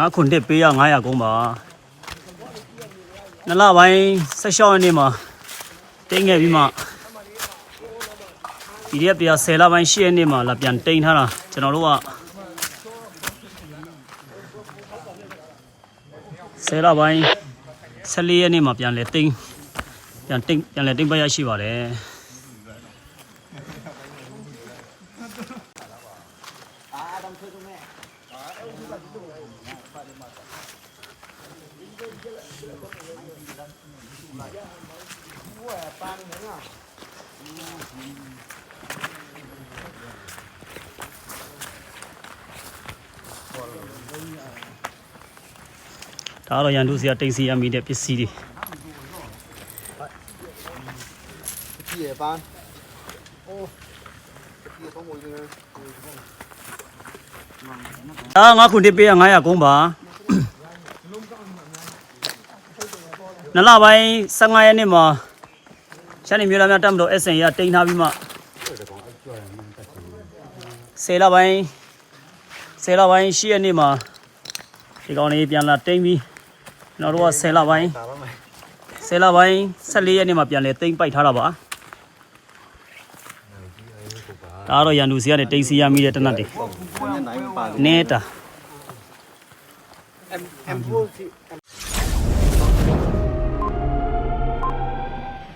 ငါခုနှစ်ပေးရ900ကုန်းပါနစ်လပိုင်း16ရက်နေ့မှာတိတ်ငယ်ပြီးမှ PDF တရား10လပိုင်း10ရက်နေ့မှာလာပြန်တိန်ထားတာကျွန်တော်တို့က10လပိုင်း14ရက်နေ့မှာပြန်လဲတိန်ပြန်တိန်ပြန်လဲတိန်ပတ်ရရှိပါတယ် ဒါကတော့ရန်သူစီကတိတ်စီရမိတဲ့ပစ္စည်းတွေပြေပန်းအိုးပြေတော့ဝင်နေတယ် အာငါခုနှစ်ပေးရ900ကုန်းပါနလပိုင်း15ရက်နေ့မှာရှမ်းနေမြို့သားများတက်မလို့ SN ရတိန်ထားပြီးမှ10လပိုင်း10လပိုင်း10ရက်နေ့မှာဒီကောင်လေးပြန်လာတိန်ပြီးကျွန်တော်တို့က10လပိုင်း10လပိုင်း14ရက်နေ့မှာပြန်လဲတိန်ပိုက်ထားတာပါဒါတော့ရန်သူစီကနေတိန်စီရမိတဲ့တနတ်တွေ নে এটা